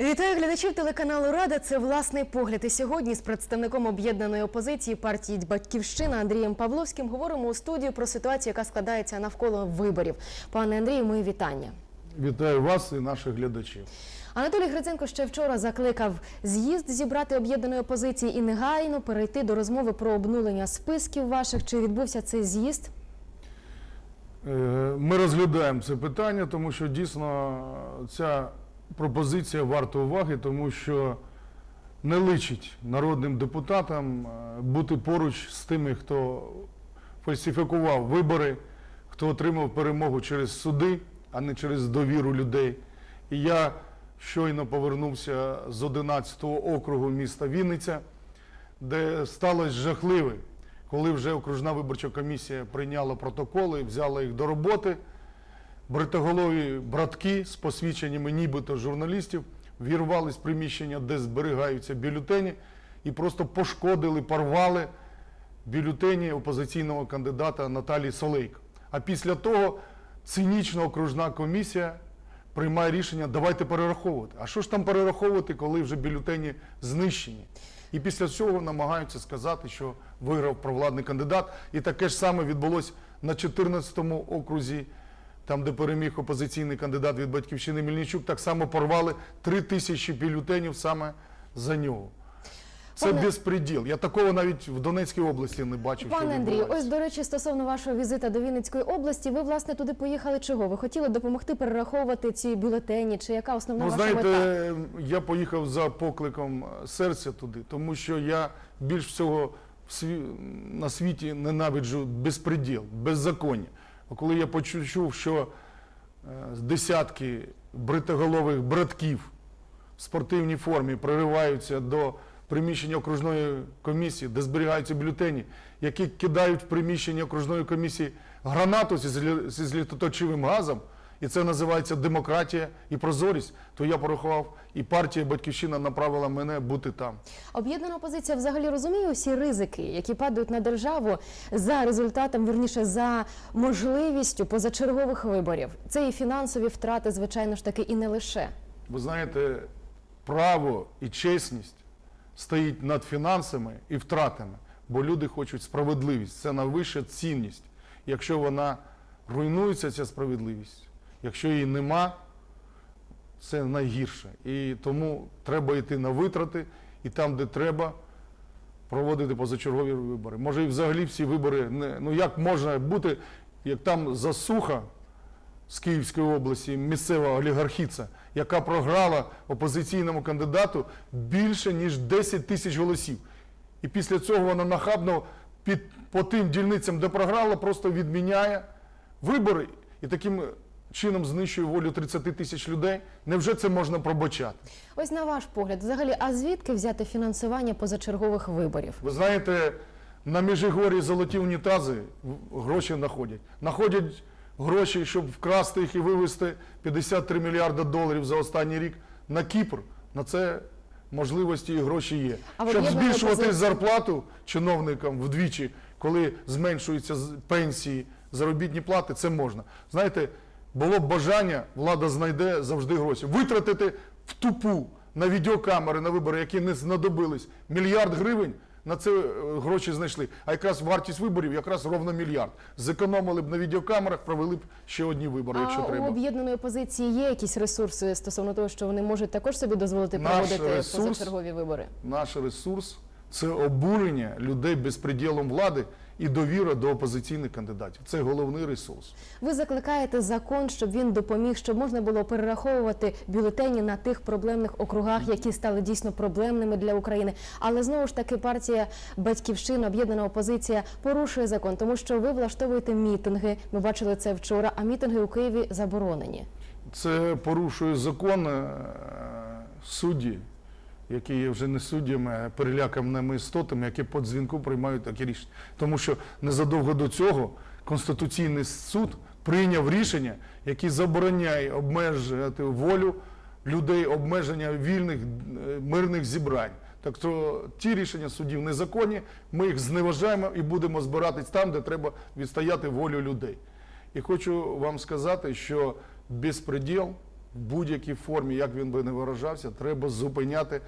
Вітаю глядачів телеканалу Рада. Це власний погляд. І сьогодні з представником об'єднаної опозиції партії Батьківщина Андрієм Павловським говоримо у студію про ситуацію, яка складається навколо виборів. Пане Андрію, мої вітання. Вітаю вас і наших глядачів. Анатолій Гриценко ще вчора закликав з'їзд зібрати об'єднаної опозиції і негайно перейти до розмови про обнулення списків ваших. Чи відбувся цей з'їзд? Е, Ми розглядаємо це питання, тому що дійсно ця пропозиція варта уваги, тому що не личить народним депутатам е, бути поруч з тими, хто фальсифікував вибори, хто отримав перемогу через суди, а не через довіру людей. І я щойно повернувся з 11-го округу міста Вінниця, де сталося жахливе, коли вже окружна виборча комісія прийняла протоколи, взяла їх до роботи. Бритоголові братки з посвідченнями нібито журналістів вірвались в приміщення, де зберігаються бюлетені, і просто пошкодили, порвали бюлетені опозиційного кандидата Наталії Солейко. А після того цинічна окружна комісія приймає рішення, давайте перераховувати. А що ж там перераховувати, коли вже бюлетені знищені? І після цього намагаються сказати, що виграв провладний кандидат. І таке ж саме відбулося на 14-му окрузі, там, де переміг опозиційний кандидат від батьківщини Мельничук, так само порвали 3 тисячі бюлетенів саме за нього. Це Пане- безпреділ. Я такого навіть в Донецькій області не бачив. що Пане Андрію, ось до речі, стосовно вашого візита до Вінницької області, ви власне туди поїхали чого? Ви хотіли допомогти перераховувати ці бюлетені? Чи яка основна Ну, ваша знаєте, мета? я поїхав за покликом серця туди, тому що я більш всього на світі ненавиджу безпреділ, беззаконня. Коли я почув, що е, десятки бритоголових братків в спортивній формі прориваються до приміщення окружної комісії, де зберігаються бюлетені, які кидають в приміщення окружної комісії гранату зі злітоточивим газом, і це називається демократія і прозорість, то я порахував, і партія Батьківщина направила мене бути там. Об'єднана опозиція взагалі розуміє усі ризики, які падають на державу за результатом, верніше за можливістю позачергових виборів. Це і фінансові втрати, звичайно ж таки, і не лише. Ви знаєте, право і чесність стоїть над фінансами і втратами, бо люди хочуть справедливість. Це найвища цінність. Якщо вона руйнується, ця справедливість, якщо її нема, це найгірше. І тому треба йти на витрати, і там, де треба, проводити позачергові вибори. Може, і взагалі всі вибори не ну як можна бути, як там засуха з Київської області, місцева олігархіця, яка програла опозиційному кандидату більше ніж 10 тисяч голосів. І після цього вона нахабно під по тим дільницям, де програла, просто відміняє вибори і таким чином знищує волю 30 тисяч людей. Невже це можна пробачати? Ось на ваш погляд, взагалі, а звідки взяти фінансування позачергових виборів? Ви знаєте, на Міжигорі золоті унітази гроші знаходять. Знаходять гроші, щоб вкрасти їх і вивезти 53 мільярди доларів за останній рік на Кіпр. На це можливості і гроші є. А щоб об'єднаній збільшувати опозиції- зарплату чиновникам вдвічі, коли зменшуються з- пенсії, заробітні плати, це можна. Знаєте, було б бажання, влада знайде завжди гроші. Витратити в тупу на відеокамери, на вибори, які не знадобились, мільярд гривень. На це е, гроші знайшли. А якраз вартість виборів якраз ровно мільярд. Зекономили б на відеокамерах, провели б ще одні вибори, якщо а у об'єднаної опозиції є якісь ресурси стосовно того, що вони можуть також собі дозволити Наш проводити ресурс- позачергові вибори? Наш ресурс це обурення людей безпреділом влади і довіра до опозиційних кандидатів. Це головний ресурс. Ви закликаєте закон, щоб він допоміг, щоб можна було перераховувати бюлетені на тих проблемних округах, які стали дійсно проблемними для України. Але знову ж таки партія Батьківщина, об'єднана опозиція порушує закон, тому що ви влаштовуєте мітинги. Ми бачили це вчора. А мітинги у Києві заборонені. Це порушує закон е, судді, які є вже не суддями, а переляканими істотами, які по дзвінку приймають такі рішення. Тому що незадовго до цього Конституційний суд прийняв рішення, яке забороняє обмежувати волю людей, обмеження вільних е, мирних зібрань. Так то ті рішення судів незаконні, ми їх зневажаємо і будемо збиратись там, де треба відстояти волю людей. І хочу вам сказати, що безпреділ в будь-якій формі, як він би не виражався, треба зупиняти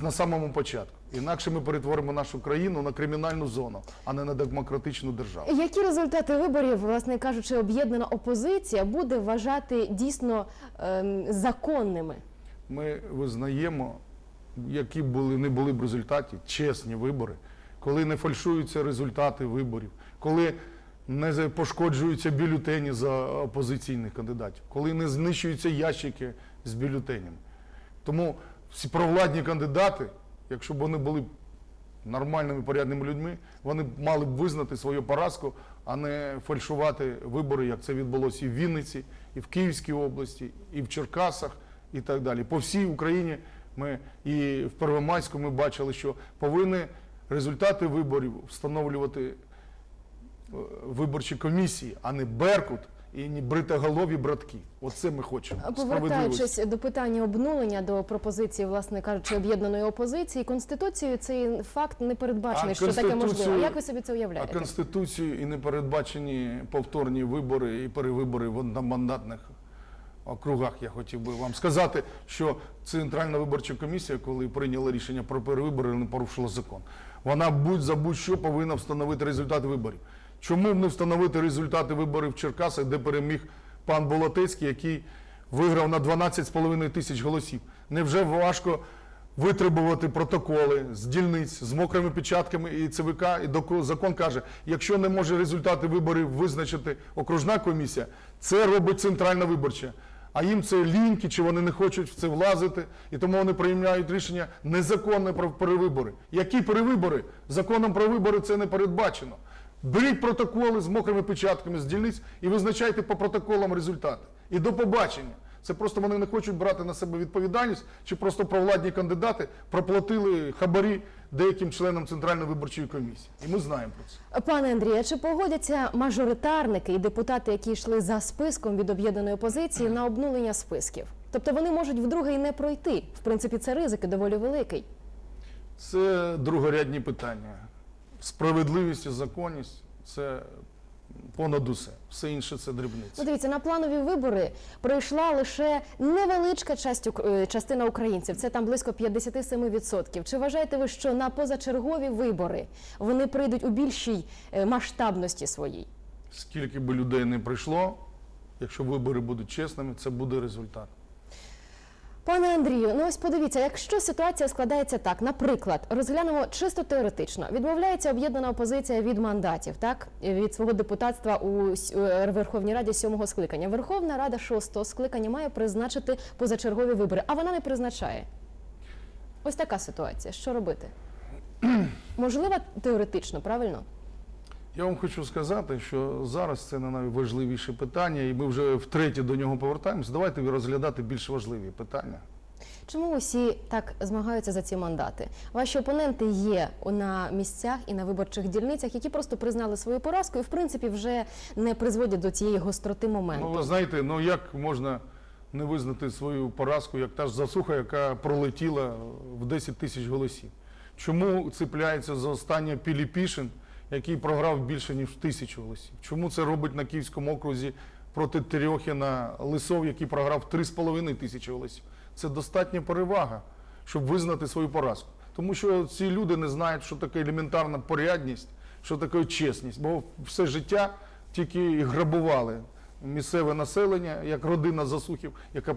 на самому початку. Інакше ми перетворимо нашу країну на кримінальну зону, а не на демократичну державу. Які результати виборів, власне кажучи, об'єднана опозиція буде вважати дійсно ем, законними? Ми визнаємо, які були не були б результаті, чесні вибори, коли не фальшуються результати виборів, коли не пошкоджуються бюлетені за опозиційних кандидатів, коли не знищуються ящики з бюлетенями. Тому всі провладні кандидати, якщо б вони були нормальними порядними людьми, вони мали б визнати свою поразку, а не фальшувати вибори, як це відбулося і в Вінниці, і в Київській області, і в Черкасах, і так далі. По всій Україні ми і в Первомайську ми бачили, що повинні результати виборів встановлювати виборчі комісії, а не Беркут і не бритоголові братки. Оце ми хочемо. Повертаючись до питання обнулення до пропозиції, власне кажучи, об'єднаної опозиції, конституцією цей факт не передбачений, А що таке можливо. Як ви собі це А уявляєте? Конституцією і не передбачені повторні вибори і перевибори в одномандатних округах. Я хотів би вам сказати, що Центральна виборча комісія, коли прийняла рішення про перевибори, не порушила закон. Вона будь за будь-що повинна встановити результати виборів. Чому б не встановити результати виборів в Черкасах, де переміг пан Болотецький, який виграв на 12,5 тисяч голосів? Невже важко витребувати протоколи з дільниць з мокрими печатками і ЦВК. І закон каже, якщо не може результати виборів визначити окружна комісія, це робить центральна виборча. А їм це ліньки, чи вони не хочуть в це влазити, і тому вони приймають рішення незаконне про перевибори. Які перевибори? Законом про вибори це не передбачено. Беріть протоколи з мокрими печатками з дільниць і визначайте по протоколам результати. І до побачення. Це просто вони не хочуть брати на себе відповідальність, чи просто провладні кандидати проплатили хабарі деяким членам Центральної виборчої комісії. І ми знаємо про це. Пане Андрію, а чи погодяться мажоритарники і депутати, які йшли за списком від об'єднаної опозиції на обнулення списків? Тобто вони можуть вдруге і не пройти. В принципі, це ризик і доволі великий. Це другорядні питання. Справедливість і законність це понад усе. Все інше це дрібниці. Ну, дивіться, на планові вибори пройшла лише невеличка часть, е, частина українців. Це там близько 57%. Чи вважаєте ви, що на позачергові вибори вони прийдуть у більшій е, масштабності своїй? Скільки би людей не прийшло, якщо вибори будуть чесними, це буде результат. Пане Андрію, ну ось подивіться, якщо ситуація складається так, наприклад, розглянемо чисто теоретично, відмовляється об'єднана опозиція від мандатів, так від свого депутатства у е, Верховній Раді сьомого скликання. Верховна Рада шостого скликання має призначити позачергові вибори, а вона не призначає. Ось така ситуація. Що робити? Можливо, теоретично, правильно? Я вам хочу сказати, що зараз це не найважливіше питання, і ми вже втретє до нього повертаємось. Давайте розглядати більш важливі питання. Чому усі так змагаються за ці мандати? Ваші опоненти є на місцях і на виборчих дільницях, які просто признали свою поразку і, в принципі, вже не призводять до цієї гостроти моменту. Ну, ви знаєте, ну як можна не визнати свою поразку, як та ж засуха, яка пролетіла в 10 тисяч голосів? Чому цепляється за останнє Піліпішин, який програв більше ніж тисячу голосів? Чому це робить на Київському окрузі проти Терьохіна Лисов, який програв 3,5 тисячі голосів? Це достатня перевага, щоб визнати свою поразку. Тому що ці люди не знають, що таке елементарна порядність, що таке чесність, бо все життя тільки грабували місцеве населення, як родина засухів, яка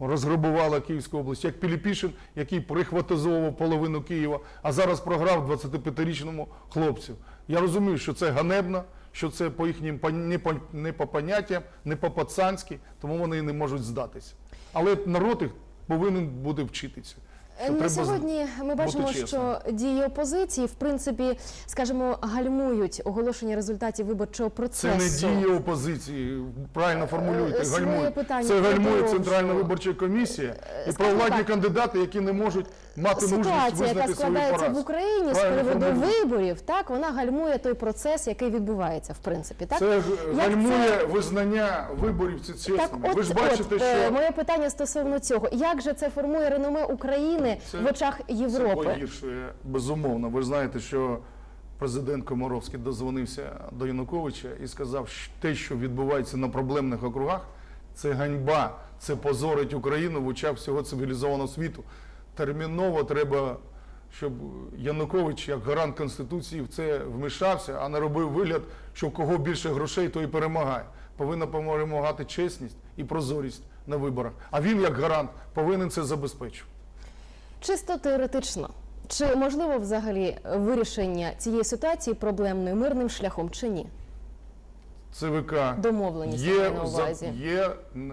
розграбувала Київську область, як Піліпішин, який прихватизовував половину Києва, а зараз програв 25-річному хлопцю. Я розумію, що це ганебно, що це по їхнім не по, не по поняттям, не по пацанськи, тому вони не можуть здатися. Але народ їх повинен буде вчитися. Що На сьогодні ми бачимо, що дії опозиції, в принципі, скажімо, гальмують оголошення результатів виборчого Це процесу. не дії опозиції, правильно формулюєте. Е, Гальмує. питання Це гальмує. Центральна виборча комісія і скажімо провладні кандидати, які не можуть мати Ситуація, яка визнати свою складається в Україні з приводу виборів, так вона гальмує той процес, який відбувається, в принципі. Так Це гальмує це- визнання виборів це чесно. Так, от, Ви ж бачите, от, е, що моє питання стосовно цього. Як же це формує реноме України Це- в очах це погіршує безумовно. Ви ж знаєте, що президент Комаровський дозвонився до Януковича і сказав, що те, що відбувається на проблемних округах, це ганьба Це позорить Україну в очах всього цивілізованого світу. Терміново треба, щоб Янукович, як гарант Конституції, в це вмішався, а не робив вигляд, що в кого більше грошей, той і перемагає. Повинна перемагати чесність і прозорість на виборах. А він, як гарант, повинен це забезпечувати. Чисто теоретично. Чи можливо взагалі вирішення цієї ситуації проблемної мирним шляхом чи ні? ЦВК Домовленість є, на увазі. є, е,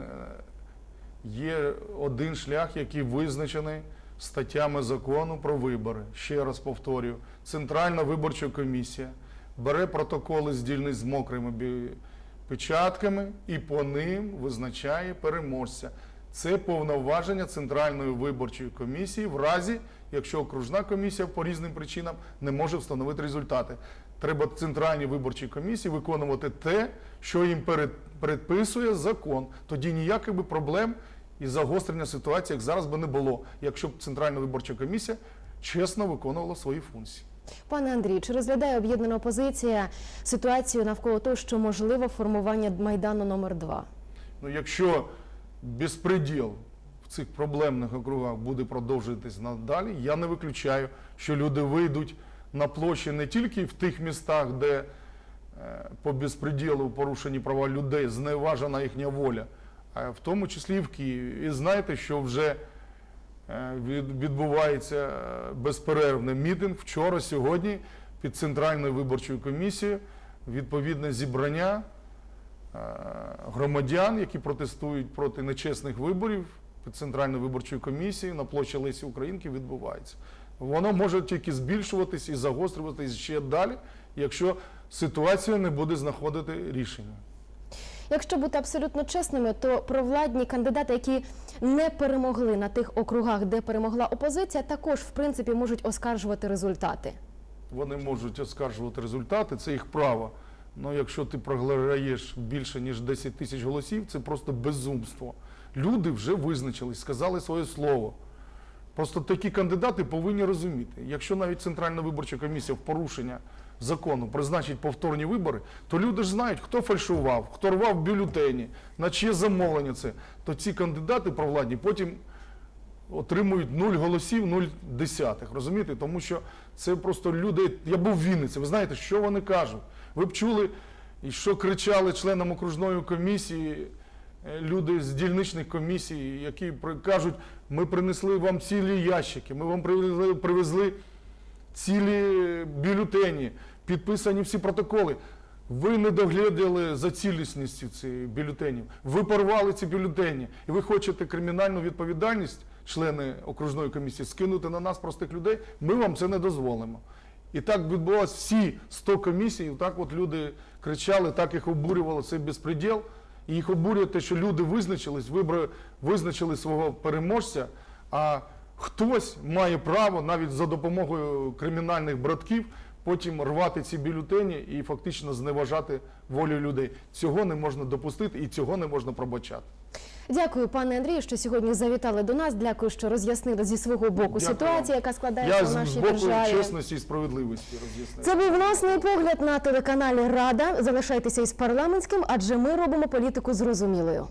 є один шлях, який визначений статтями закону про вибори. Ще раз повторюю, Центральна виборча комісія бере протоколи з дільниць з мокрими печатками і по ним визначає переможця. Це повноваження Центральної виборчої комісії в разі, якщо окружна комісія по різним причинам не може встановити результати. Треба Центральній виборчій комісії виконувати те, що їм перед, передписує закон. Тоді ніяких би проблем і загострення ситуації, як зараз би не було, якщо б Центральна виборча комісія чесно виконувала свої функції. Пане Андрію, чи розглядає об'єднана опозиція ситуацію навколо того, що можливо формування майдану номер 2 Ну, якщо безпреділ в цих проблемних округах буде продовжуватись надалі, я не виключаю, що люди вийдуть на площі не тільки в тих містах, де е, по безпреділу порушені права людей, зневажена їхня воля, а в тому числі і в Києві. І знаєте, що вже е, відбувається е, безперервний мітинг вчора, сьогодні під Центральною виборчою комісією відповідне зібрання громадян, які протестують проти нечесних виборів під Центральною виборчою комісією на площі Лесі Українки відбувається. Воно може тільки збільшуватись і загострюватись ще далі, якщо ситуація не буде знаходити рішення. Якщо бути абсолютно чесними, то провладні кандидати, які не перемогли на тих округах, де перемогла опозиція, також в принципі можуть оскаржувати результати. Вони можуть оскаржувати результати, це їх право. Ну, якщо ти програєш більше ніж 10 тисяч голосів, це просто безумство. Люди вже визначились, сказали своє слово. Просто такі кандидати повинні розуміти, якщо навіть Центральна виборча комісія в порушення закону призначить повторні вибори, то люди ж знають, хто фальшував, хто рвав бюлетені, на чиє замовлення це. То ці кандидати провладні потім отримують 0 голосів, 0 десятих. Розумієте? Тому що це просто люди. Я був в Вінниці. Ви знаєте, що вони кажуть? Ви б чули, і що кричали членам окружної комісії, е, люди з дільничних комісій, які кажуть, ми принесли вам цілі ящики, ми вам привезли, привезли цілі бюлетені, підписані всі протоколи. Ви не доглядали за цілісністю цих бюлетенів. Ви порвали ці бюлетені. І ви хочете кримінальну відповідальність, члени окружної комісії, скинути на нас, простих людей. Ми вам це не дозволимо. І так відбулося всі 100 комісій. Так от люди кричали, так їх обурювало цей безпреділ. І їх обурює те, що люди визначились, вибрали, визначили свого переможця, а хтось має право навіть за допомогою кримінальних братків потім рвати ці бюлетені і фактично зневажати волю людей. Цього не можна допустити і цього не можна пробачати. Дякую, пане Андрію, що сьогодні завітали до нас. Дякую, що роз'яснили зі свого боку Дякую ситуацію, яка складається Я в з нашій боку державі. чесності і справедливості роз'яснив. Це був власний погляд на телеканалі Рада. Залишайтеся із парламентським, адже ми робимо політику зрозумілою.